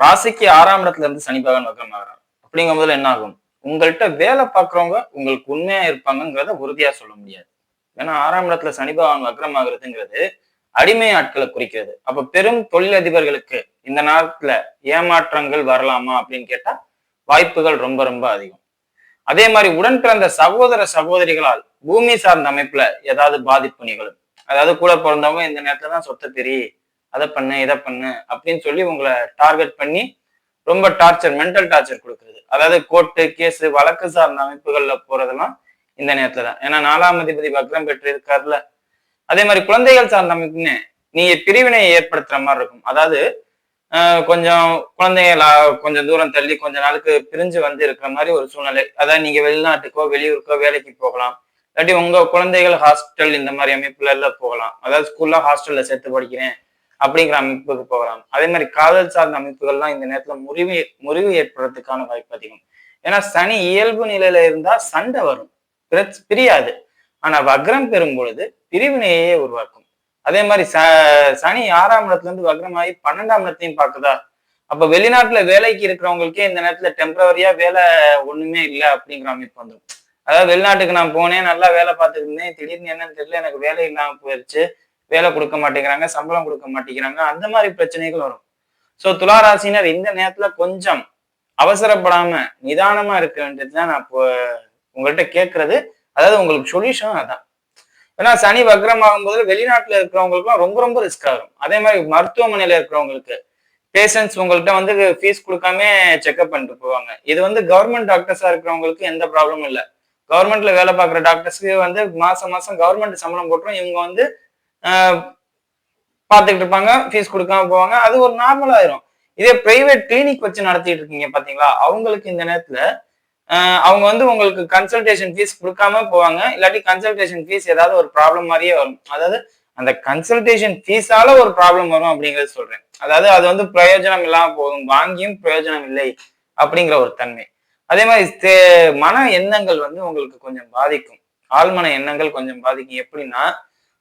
ராசிக்கு ஆறாம் இடத்துல இருந்து சனி பகவான் வக்கரமாகிறார் அப்படிங்கும் போதுல என்ன ஆகும் உங்கள்கிட்ட வேலை பார்க்கறவங்க உங்களுக்கு உண்மையா இருப்பாங்கங்கிறத உறுதியா சொல்ல முடியாது. ஏன்னா ஆறாம் இடத்துல சனி பகவான் வக்ரமாகிறதுங்கிறது அடிமை ஆட்களை குறிக்கிறது. அப்ப பெரும் தொழிலதிபர்களுக்கு இந்த நேரத்துல ஏமாற்றங்கள் வரலாமா அப்படின்னு கேட்டா வாய்ப்புகள் ரொம்ப ரொம்ப அதிகம். அதே மாதிரி உடன் பிறந்த சகோதர சகோதரிகளால் பூமி சார்ந்த அமைப்புல ஏதாவது பாதிப்பு நிகழும். அதாவது கூட பிறந்தவங்க இந்த நேரத்துல தான் சொத்தை தெரி அதை பண்ணு இதை பண்ணு அப்படின்னு சொல்லி உங்களை டார்கெட் பண்ணி ரொம்ப டார்ச்சர் மென்டல் டார்ச்சர் கொடுக்குறது. அதாவது கோர்ட்டு கேஸு வழக்கு சார்ந்த அமைப்புகளில் போறதெல்லாம் இந்த நேரத்துல தான். ஏன்னா நாலாம் அதிபதி வக்ரம் பெற்று இருக்காருல அதே மாதிரி குழந்தைகள் சார்ந்த அமைப்புன்னு நீங்கள் பிரிவினையை ஏற்படுத்துற மாதிரி இருக்கும். அதாவது கொஞ்சம் குழந்தைகள் கொஞ்சம் தூரம் தள்ளி கொஞ்ச நாளுக்கு பிரிஞ்சு வந்து இருக்கிற மாதிரி ஒரு சூழ்நிலை. அதாவது நீங்க வெளிநாட்டுக்கோ வெளியூருக்கோ வேலைக்கு போகலாம். இல்லாட்டி உங்க குழந்தைகள் ஹாஸ்டல் இந்த மாதிரி அமைப்புல எல்லாம் போகலாம். அதாவது ஸ்கூல்ல ஹாஸ்டல்ல சேர்த்து படிக்கிறேன். அப்படிங்கிற அமைப்புக்கு போகலாம். அதே மாதிரி காதல் சார்ந்த அமைப்புகள்லாம் இந்த நேரத்துல முறிவு முறிவு ஏற்படுறதுக்கான வாய்ப்பு அதிகம். ஏன்னா சனி இயல்பு நிலையில இருந்தா சண்டை வரும். பிரியாது. ஆனா வக்ரம் பெறும் பொழுது பிரிவினையே உருவாக்கும். அதே மாதிரி ச சனி ஆறாம் இடத்துல இருந்து வக்ரமாகி பன்னெண்டாம் இடத்தையும் பார்க்குதா? அப்ப வெளிநாட்டுல வேலைக்கு இருக்கிறவங்களுக்கே இந்த நேரத்துல டெம்பரவரியா வேலை ஒண்ணுமே இல்லை அப்படிங்கிற அமைப்பு வந்துடும் அதாவது வெளிநாட்டுக்கு நான் போனேன் நல்லா வேலை பார்த்துட்டு இருந்தேன் திடீர்னு என்னன்னு தெரியல எனக்கு வேலை இல்லாம போயிருச்சு. வேலை கொடுக்க மாட்டேங்கிறாங்க சம்பளம் கொடுக்க மாட்டேங்கிறாங்க அந்த மாதிரி பிரச்சனைகள் வரும். ஸோ துளாராசினர் இந்த நேரத்துல கொஞ்சம் அவசரப்படாம நிதானமா இருக்க வேண்டியதுதான் நான் இப்போ உங்கள்கிட்ட கேட்கறது அதாவது உங்களுக்கு சொல்யூஷன் அதான். ஏன்னா சனி வக்ரமாகும் ஆகும்போது வெளிநாட்டுல இருக்கிறவங்களுக்குலாம் ரொம்ப ரொம்ப ரிஸ்க் ஆகும். அதே மாதிரி மருத்துவமனையில இருக்கிறவங்களுக்கு பேஷண்ட்ஸ் உங்கள்கிட்ட வந்து ஃபீஸ் கொடுக்காம செக்அப் பண்ணிட்டு போவாங்க. இது வந்து கவர்மெண்ட் டாக்டர்ஸா இருக்கிறவங்களுக்கு எந்த ப்ராப்ளமும் இல்லை. கவர்மெண்ட்ல வேலை பார்க்குற டாக்டர்ஸ்க்கு வந்து மாசம் மாசம் கவர்மெண்ட் சம்பளம் போட்டுரும். இவங்க வந்து பார்த்துக்கிட்டு இருப்பாங்க ஃபீஸ் கொடுக்காம போவாங்க. அது ஒரு நார்மல் ஆயிரும். இதே பிரைவேட் கிளினிக் வச்சு நடத்திட்டு இருக்கீங்க பாத்தீங்களா? அவங்களுக்கு இந்த நேரத்துல அவங்க வந்து உங்களுக்கு கன்சல்டேஷன் ஃபீஸ் கொடுக்காம போவாங்க. இல்லாட்டி கன்சல்டேஷன் ஃபீஸ் ஏதாவது ஒரு ப்ராப்ளம் மாதிரியே வரும். அதாவது அந்த கன்சல்டேஷன் ஃபீஸால ஒரு ப்ராப்ளம் வரும் அப்படிங்கறது சொல்றேன். அதாவது அது வந்து பிரயோஜனம் இல்லாம போகும் வாங்கியும் பிரயோஜனம் இல்லை அப்படிங்கிற ஒரு தன்மை. அதே மாதிரி மன எண்ணங்கள் வந்து உங்களுக்கு கொஞ்சம் பாதிக்கும். ஆழ்மன எண்ணங்கள் கொஞ்சம் பாதிக்கும். எப்படின்னா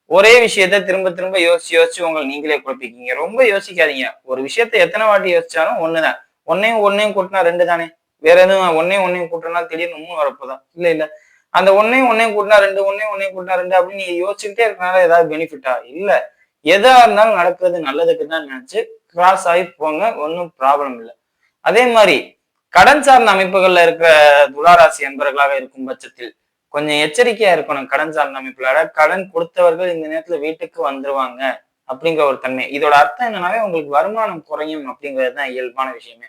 ஒரே விஷயத்த திரும்ப திரும்ப யோசிச்சு யோசிச்சு உங்களை நீங்களே குழப்பிக்கீங்க. ரொம்ப யோசிக்காதீங்க. ஒரு விஷயத்த எத்தனை வாட்டி யோசிச்சாலும் ஒண்ணுதான். ஒன்னையும் ஒன்னையும் கூட்டினா ரெண்டு தானே? வேற எதுவும் ஒன்னையும் ஒன்னையும் கூட்டினா திடீர்னு மூணு வரப்போதான் இல்ல இல்ல. அந்த ஒன்னையும் ஒன்னையும் கூட்டினா ரெண்டு ஒன்னையும் ஒன்னையும் கூட்டினா ரெண்டு அப்படின்னு நீங்க யோசிச்சுக்கிட்டே இருக்கனால ஏதாவது பெனிஃபிட்டா இல்ல. எதா இருந்தாலும் நடக்கிறது நல்லதுக்கு தான் நினைச்சு கிராஸ் ஆகி போங்க. ஒன்றும் ப்ராப்ளம் இல்லை. அதே மாதிரி கடன் சார்ந்த அமைப்புகள்ல இருக்கிற துளாராசி அன்பர்களாக இருக்கும் பட்சத்தில் கொஞ்சம் எச்சரிக்கையா இருக்கணும் கடன் சார்ந்த அமைப்புகளோட கடன் கொடுத்தவர்கள் இந்த நேரத்துல வீட்டுக்கு வந்துருவாங்க அப்படிங்கிற ஒரு தன்மை. இதோட அர்த்தம் என்னன்னாவே உங்களுக்கு வருமானம் குறையும் அப்படிங்கிறது தான் இயல்பான விஷயமே.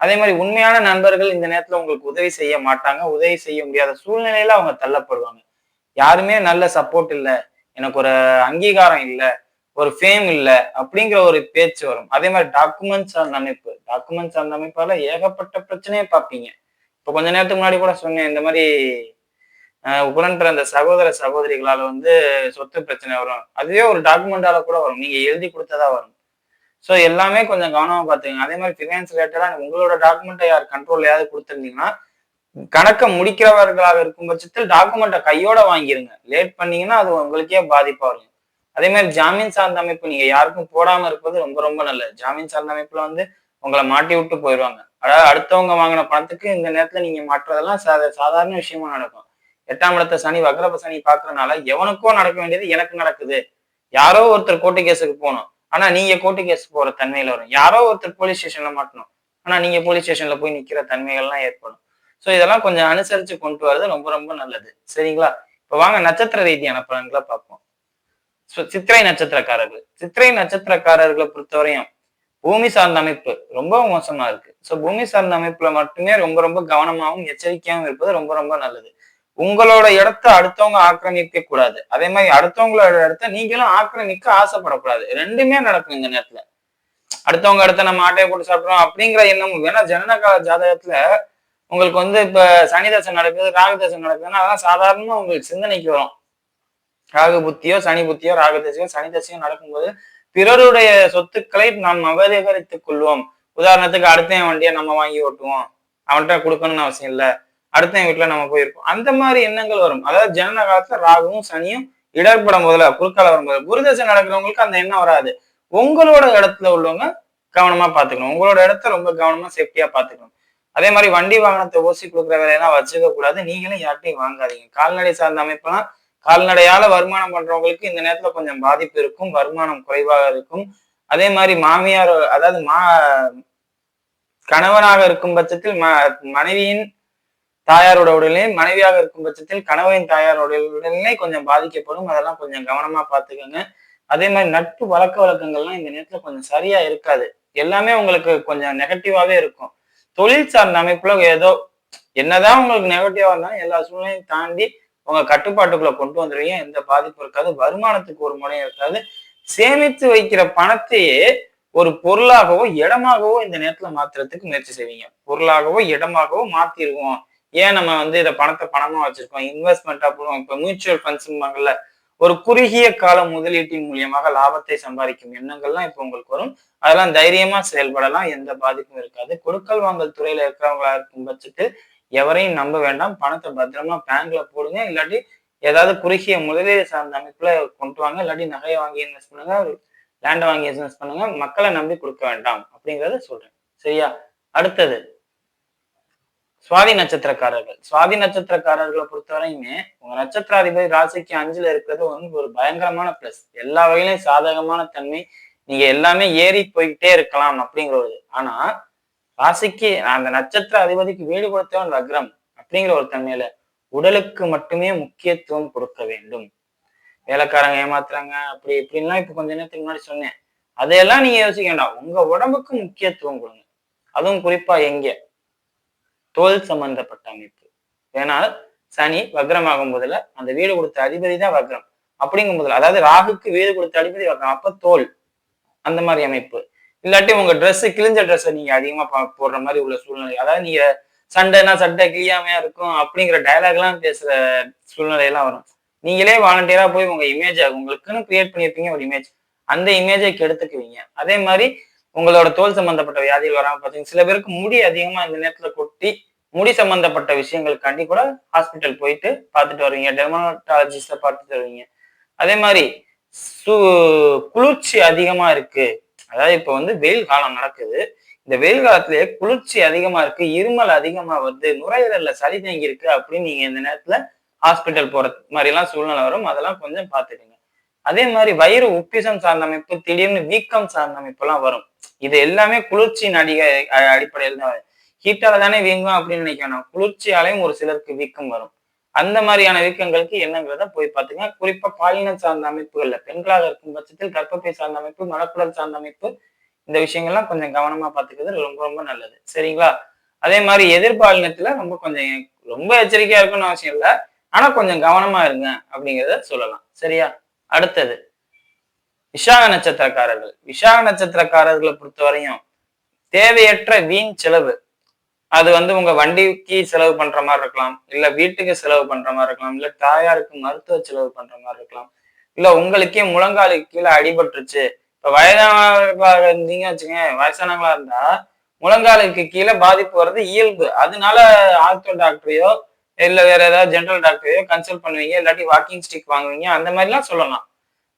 அதே மாதிரி உண்மையான நண்பர்கள் இந்த நேரத்துல உங்களுக்கு உதவி செய்ய மாட்டாங்க. உதவி செய்ய முடியாத சூழ்நிலையில அவங்க தள்ளப்படுவாங்க. யாருமே நல்ல சப்போர்ட் இல்லை. எனக்கு ஒரு அங்கீகாரம் இல்லை. ஒரு ஃபேம் இல்லை அப்படிங்கிற ஒரு பேச்சு வரும். அதே மாதிரி டாக்குமெண்ட் சார்ந்த அமைப்பு. டாக்குமெண்ட் சார்ந்த அமைப்பால ஏகப்பட்ட பிரச்சனையை பார்ப்பீங்க. இப்போ கொஞ்ச நேரத்துக்கு முன்னாடி கூட சொன்னேன் இந்த மாதிரி உடன் பிறந்த சகோதர சகோதரிகளால வந்து சொத்து பிரச்சனை வரும். அதுவே ஒரு டாக்குமெண்டால கூட வரும். நீங்க எழுதி கொடுத்ததா வரும். ஸோ எல்லாமே கொஞ்சம் கவனமா பார்த்துக்கங்க. அதே மாதிரி ஃபினான்ஸ் ரிலேட்டடா உங்களோட டாக்குமெண்ட்டை யார் கண்ட்ரோல்லையாவது கொடுத்துருந்தீங்கன்னா கணக்கை முடிக்கிறவர்களாக இருக்கும் பட்சத்தில் டாக்குமெண்ட்டை கையோட வாங்கிருங்க. லேட் பண்ணீங்கன்னா அது உங்களுக்கே பாதிப்பா வரும். அதே மாதிரி ஜாமீன் சார்ந்த அமைப்பு நீங்க யாருக்கும் போடாம இருப்பது ரொம்ப ரொம்ப நல்லது. ஜாமீன் சார்ந்த அமைப்புல வந்து உங்களை மாட்டி விட்டு போயிடுவாங்க அதாவது அடுத்தவங்க வாங்கின பணத்துக்கு இந்த நேரத்துல நீங்க மாற்றுறதெல்லாம் சாதாரண விஷயமா நடக்கும். எட்டாம் இடத்த சனி வக்ரப சனி பாக்குறதுனால எவனுக்கோ நடக்க வேண்டியது எனக்கு நடக்குது. யாரோ ஒருத்தர் கோர்ட்டு கேஸுக்கு போகணும். ஆனா நீங்க கோர்ட்டு கேஸ் போற தன்மையில வரும். யாரோ ஒருத்தர் போலீஸ் ஸ்டேஷன்ல மாட்டணும். ஆனா நீங்க போலீஸ் ஸ்டேஷன்ல போய் நிக்கிற தன்மைகள்லாம் ஏற்படும். ஸோ இதெல்லாம் கொஞ்சம் அனுசரிச்சு கொண்டு வரது ரொம்ப ரொம்ப நல்லது. சரிங்களா? இப்போ வாங்க நட்சத்திர ரீதியான பலன்களை பார்ப்போம். So, சித்திரை நட்சத்திரக்காரர்கள். சித்திரை நட்சத்திரக்காரர்களை பொறுத்தவரையும் பூமி சார்ந்த அமைப்பு ரொம்ப மோசமா இருக்கு. ஸோ பூமி சார்ந்த அமைப்புல மட்டுமே ரொம்ப ரொம்ப கவனமாகவும் எச்சரிக்கையாகவும் இருப்பது ரொம்ப ரொம்ப நல்லது. உங்களோட இடத்த அடுத்தவங்க ஆக்கிரமிக்க கூடாது அதே மாதிரி அடுத்தவங்களோட இடத்த நீங்களும் ஆக்கிரமிக்க ஆசைப்படக்கூடாது. ரெண்டுமே நடக்கும் இந்த நேரத்துல. அடுத்தவங்க இடத்த நம்ம ஆட்டையை போட்டு சாப்பிடுறோம் அப்படிங்கிற எண்ணம் ஏன்னா ஜனனகால ஜாதகத்துல உங்களுக்கு வந்து இப்ப சனி தசை நடக்குது ராகு தசை நடக்குதுன்னா அதெல்லாம் சாதாரணமா உங்களுக்கு சிந்தனைக்கு வரும். ராகு புத்தியோ சனி புத்தியோ ராகு தசையோ சனி தசையோ நடக்கும்போது பிறருடைய சொத்துக்களை நாம் அபகரித்துக் கொள்வோம். உதாரணத்துக்கு அடுத்த வண்டியை நம்ம வாங்கி ஓட்டுவோம். அவன்கிட்ட கொடுக்கணும்னு அவசியம் இல்லை. அடுத்த என் வீட்டுல நம்ம போயிருப்போம் அந்த மாதிரி எண்ணங்கள் வரும். அதாவது ஜனன காலத்துல ராகுவும் சனியும் இடர்படும் போதுல குறுக்கால வரும்போது குருதசை நடக்கிறவங்களுக்கு அந்த எண்ணம் வராது. உங்களோட இடத்துல உள்ளவங்க கவனமா பாத்துக்கணும். உங்களோட இடத்த ரொம்ப கவனமா சேஃப்டியா பாத்துக்கணும். அதே மாதிரி வண்டி வாகனத்தை ஓசி கொடுக்குற வேலையெல்லாம் வச்சுக்க கூடாது. நீங்களும் யார்ட்டையும் வாங்காதீங்க. கால்நடை சார்ந்த அமைப்பெல்லாம் கால்நடையால வருமானம் பண்றவங்களுக்கு இந்த நேரத்துல கொஞ்சம் பாதிப்பு இருக்கும். வருமானம் குறைவாக இருக்கும். அதே மாதிரி மாமியார் அதாவது மா கணவனாக இருக்கும் பட்சத்தில் ம மனைவியின் தாயாரோட உடல்நிலை மனைவியாக இருக்கும் பட்சத்தில் கணவரின் தாயாரோட உடல்நிலை கொஞ்சம் பாதிக்கப்படும். அதெல்லாம் கொஞ்சம் கவனமா பாத்துக்கோங்க அதே மாதிரி நட்பு வழக்க வழக்கங்கள்லாம் இந்த நேரத்துல கொஞ்சம் சரியா இருக்காது. எல்லாமே உங்களுக்கு கொஞ்சம் நெகட்டிவாவே இருக்கும். தொழில் சார்ந்த அமைப்புல ஏதோ என்னதான் உங்களுக்கு நெகட்டிவா இருந்தாலும் எல்லா சூழ்நிலையும் தாண்டி உங்க கட்டுப்பாட்டுக்குள்ள கொண்டு வந்துடுவீங்க எந்த பாதிப்பும் இருக்காது. வருமானத்துக்கு ஒரு முறையும் இருக்காது. சேமித்து வைக்கிற பணத்தையே ஒரு பொருளாகவோ இடமாகவோ இந்த நேரத்துல மாத்துறதுக்கு முயற்சி செய்வீங்க. பொருளாகவோ இடமாகவோ மாத்திருவோம் ஏன் நம்ம வந்து இதை பணத்தை பணமா வச்சிருக்கோம்? இன்வெஸ்ட்மெண்ட்டா போடுவோம் இப்ப மியூச்சுவல் ஃபண்ட்ஸ்பாங்கல்ல ஒரு குறுகிய கால முதலீட்டின் மூலியமாக லாபத்தை சம்பாதிக்கும் எண்ணங்கள்லாம் இப்ப உங்களுக்கு வரும். அதெல்லாம் தைரியமா செயல்படலாம் எந்த பாதிப்பும் இருக்காது. கொடுக்கல் வாங்கல் துறையில இருக்கிறவங்களா இருக்கும் பட்சத்தில் எவரையும் நம்ப வேண்டாம். பணத்தை பத்திரமா பேங்க்ல போடுங்க. இல்லாட்டி ஏதாவது குறுகிய முதலீடு சார்ந்த அமைப்புல கொண்டு வாங்க. இல்லாட்டி நகையை வாங்கி இன்வெஸ்ட் பண்ணுங்க. லேண்டை வாங்கி இன்வெஸ்ட் பண்ணுங்க. மக்களை நம்பி கொடுக்க வேண்டாம். அப்படிங்கறத சொல்றேன். சரியா? அடுத்தது. சுவாதி நட்சத்திரக்காரர்கள். சுவாதி நட்சத்திரக்காரர்களை பொறுத்தவரையுமே உங்க நட்சத்திராதிபதி ராசிக்கு அஞ்சுல இருக்கிறது வந்து ஒரு பயங்கரமான பிளஸ் எல்லா வகையிலும் சாதகமான தன்மை. நீங்க எல்லாமே ஏறி போய்கிட்டே இருக்கலாம் அப்படிங்கிற ஒரு ஆனா ராசிக்கு அந்த நட்சத்திர அதிபதிக்கு வீடு கொடுத்தவன் வக்ரம் அப்படிங்கிற ஒரு தன்மையில உடலுக்கு மட்டுமே முக்கியத்துவம் கொடுக்க வேண்டும். வேலைக்காரங்க ஏமாத்துறாங்க அப்படி இப்படின்லாம் இப்ப கொஞ்ச நேரத்துக்கு முன்னாடி சொன்னேன். அதையெல்லாம் நீங்க யோசிக்க வேண்டாம். உங்க உடம்புக்கு முக்கியத்துவம் கொடுங்க. அதுவும் குறிப்பா எங்க? தோல் சம்பந்தப்பட்ட அமைப்பு. ஏன்னால் சனி வக்ரமாகும் போதுல அந்த வீடு கொடுத்த அதிபதி தான் வக்ரம். அப்படிங்கும் போதுல அதாவது ராகுக்கு வீடு கொடுத்த அதிபதி வக்ரம். அப்ப தோல். அந்த மாதிரி அமைப்பு. இல்லாட்டி உங்க ட்ரெஸ் கிழிஞ்ச ட்ரெஸ்ஸை நீங்க அதிகமா பா- போடுற மாதிரி உள்ள சூழ்நிலை. அதாவது நீங்க சண்டைனா சண்டை கிழியாமையா இருக்கும் அப்படிங்கிற டயலாக் எல்லாம் பேசுற சூழ்நிலை எல்லாம் வரும். நீங்களே வாலண்டியரா போய் உங்க இமேஜ் உங்களுக்குன்னு கிரியேட் பண்ணியிருப்பீங்க ஒரு இமேஜ் அந்த இமேஜை கெடுத்துக்குவீங்க. அதே மாதிரி உங்களோட தோல் சம்பந்தப்பட்ட வியாதிகள் வராமல் பார்த்தீங்கன்னா சில பேருக்கு முடி அதிகமாக இந்த நேரத்தில் கொட்டி முடி சம்பந்தப்பட்ட விஷயங்களுக்காண்டி கூட ஹாஸ்பிட்டல் போயிட்டு பார்த்துட்டு வருவீங்க. டெர்மனாலஜிஸ்ட பார்த்துட்டு வருவீங்க. அதே மாதிரி சு குளிர்ச்சி அதிகமா இருக்கு. அதாவது இப்போ வந்து வெயில் காலம் நடக்குது. இந்த வெயில் காலத்திலேயே குளிர்ச்சி அதிகமா இருக்கு இருமல் அதிகமா வருது நுரையீரல்ல சளி தேங்கி இருக்கு அப்படின்னு நீங்க இந்த நேரத்துல ஹாஸ்பிட்டல் போற மாதிரி எல்லாம் சூழ்நிலை வரும். அதெல்லாம் கொஞ்சம் பார்த்துடுங்க அதே மாதிரி வயிறு உப்பிசம் சார்ந்த அமைப்பு திடீர்னு வீக்கம் சார்ந்த அமைப்பு எல்லாம் வரும். இது எல்லாமே குளிர்ச்சியின் அடிக அடிப்படையில் தான் ஹீட்டால தானே வீங்கும் அப்படின்னு நினைக்கணும். குளிர்ச்சியாலையும் ஒரு சிலருக்கு வீக்கம் வரும். அந்த மாதிரியான வீக்கங்களுக்கு என்னங்கிறத போய் பார்த்துங்க. குறிப்பா பாலினம் சார்ந்த அமைப்புகள்ல பெண்களாக இருக்கும் பட்சத்தில் கர்ப்பப்பை சார்ந்த அமைப்பு மலக்குடல் சார்ந்த அமைப்பு இந்த விஷயங்கள்லாம் கொஞ்சம் கவனமா பார்த்துக்கிறது ரொம்ப ரொம்ப நல்லது. சரிங்களா? அதே மாதிரி எதிர்பாலினத்துல ரொம்ப கொஞ்சம் ரொம்ப எச்சரிக்கையா இருக்கணும்னு அவசியம் இல்லை. ஆனா கொஞ்சம் கவனமா இருங்க அப்படிங்கிறத சொல்லலாம். சரியா? அடுத்தது விஷாக நட்சத்திரக்காரர்கள். விஷாக நட்சத்திரக்காரர்களை பொறுத்தவரையும் தேவையற்ற வீண் செலவு. அது வந்து உங்க வண்டிக்கு செலவு பண்ற மாதிரி இருக்கலாம் இல்ல வீட்டுக்கு செலவு பண்ற மாதிரி இருக்கலாம் இல்ல தாயாருக்கு மருத்துவ செலவு பண்ற மாதிரி இருக்கலாம் இல்ல உங்களுக்கே முழங்காலுக்கு கீழே அடிபட்டுருச்சு. இப்ப வயதானவர்களாக இருந்தீங்க வச்சுங்க வயசானவங்களா இருந்தா முழங்காலுக்கு கீழே பாதிப்பு வர்றது இயல்பு. அதனால ஆர்த்தோ டாக்டரையோ இல்லை வேற ஏதாவது ஜென்ரல் டாக்டரையோ கன்சல்ட் பண்ணுவீங்க இல்லாட்டி வாக்கிங் ஸ்டிக் வாங்குவீங்க அந்த மாதிரிலாம் சொல்லலாம்.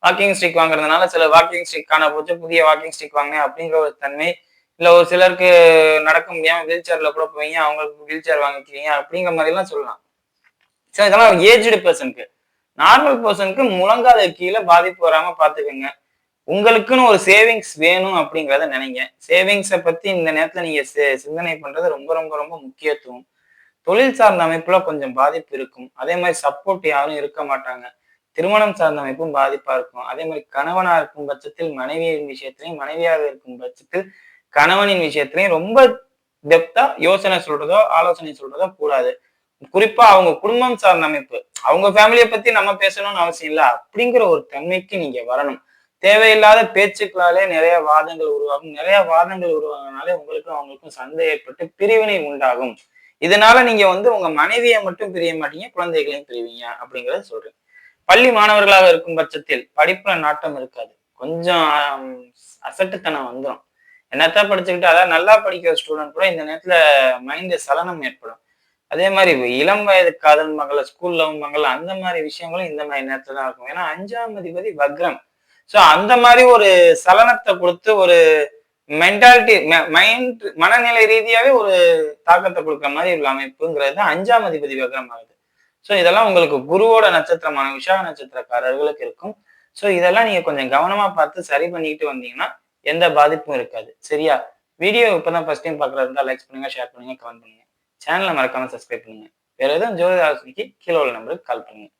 வாக்கிங் ஸ்டிக் வாங்குறதுனால சில வாக்கிங் ஸ்டிக் காண போச்சு புதிய வாக்கிங் ஸ்டிக் வாங்க அப்படிங்கிற ஒரு தன்மை. இல்லை ஒரு சிலருக்கு நடக்க முடியாம வீல் சேர்ல கூட போவீங்க அவங்களுக்கு வீல் சேர் வாங்கிக்கிறீங்க அப்படிங்கிற மாதிரிலாம் சொல்லலாம். சரி இதெல்லாம் ஏஜ்டு பர்சனுக்கு நார்மல் பர்சனுக்கு முழங்கால கீழே பாதிப்பு வராம பார்த்துக்கோங்க. உங்களுக்குன்னு ஒரு சேவிங்ஸ் வேணும் அப்படிங்கிறத நினைங்க. சேவிங்ஸை பத்தி இந்த நேரத்துல நீங்க சி- சிந்தனை பண்றது ரொம்ப ரொம்ப ரொம்ப முக்கியத்துவம். தொழில் சார்ந்த அமைப்புல கொஞ்சம் பாதிப்பு இருக்கும். அதே மாதிரி சப்போர்ட் யாரும் இருக்க மாட்டாங்க. திருமணம் சார்ந்த அமைப்பும் பாதிப்பா இருக்கும். அதே மாதிரி கணவனா இருக்கும் பட்சத்தில் மனைவியின் விஷயத்திலையும் மனைவியாக இருக்கும் பட்சத்தில் கணவனின் விஷயத்திலையும் ரொம்ப டெப்தா யோசனை சொல்றதோ ஆலோசனை சொல்றதோ கூடாது. குறிப்பா அவங்க குடும்பம் சார்ந்த அமைப்பு. அவங்க ஃபேமிலியை பத்தி நம்ம பேசணும்னு அவசியம் இல்லை. அப்படிங்கிற ஒரு தன்மைக்கு நீங்க வரணும். தேவையில்லாத பேச்சுக்களாலே நிறைய வாதங்கள் உருவாகும். நிறைய வாதங்கள் உருவாகினாலே உங்களுக்கும் அவங்களுக்கும் சந்தை ஏற்பட்டு பிரிவினை உண்டாகும். இதனால நீங்க வந்து உங்க மனைவியை மட்டும் பிரிய மாட்டீங்க குழந்தைகளையும் பிரிவீங்க அப்படிங்கறத சொல்றேன். பள்ளி மாணவர்களாக இருக்கும் பட்சத்தில் படிப்புல நாட்டம் இருக்காது. கொஞ்சம் அசட்டுத்தனம் வந்துடும் என்னத்தான் படிச்சுக்கிட்டு அதாவது நல்லா படிக்கிற ஸ்டூடெண்ட் கூட இந்த நேரத்துல மைண்ட் சலனம் ஏற்படும். அதே மாதிரி இளம் வயது காதல் மகள ஸ்கூல்ல மகள் அந்த மாதிரி விஷயங்களும் இந்த மாதிரி நேரத்துல தான் இருக்கும். ஏன்னா அஞ்சாம் அதிபதி வக்ரம். சோ அந்த மாதிரி ஒரு சலனத்தை கொடுத்து ஒரு மென்டாலிட்டி மைண்ட் மனநிலை ரீதியாவே ஒரு தாக்கத்தை கொடுக்குற மாதிரி உள்ள அமைப்புங்கிறது அஞ்சாம் அதிபதி வக்ரம் ஆகுது ஸோ இதெல்லாம் உங்களுக்கு குருவோட நட்சத்திரமான விஷாக நட்சத்திரக்காரர்களுக்கு இருக்கும். ஸோ இதெல்லாம் நீங்க கொஞ்சம் கவனமா பார்த்து சரி பண்ணிட்டு வந்தீங்கன்னா எந்த பாதிப்பும் இருக்காது. சரியா? வீடியோ இப்பதான் ஃபர்ஸ்ட் டைம் பார்க்கறதா இருந்தால் லைக் பண்ணுங்க ஷேர் பண்ணுங்க கமெண்ட் பண்ணுங்க. சேனலை மறக்காம சப்ஸ்கிரைப் பண்ணுங்க. வேற எதுவும் ஜோதி ஆலோசனைக்கு கீழே உள்ள நம்பருக்கு கால் பண்ணுங்க.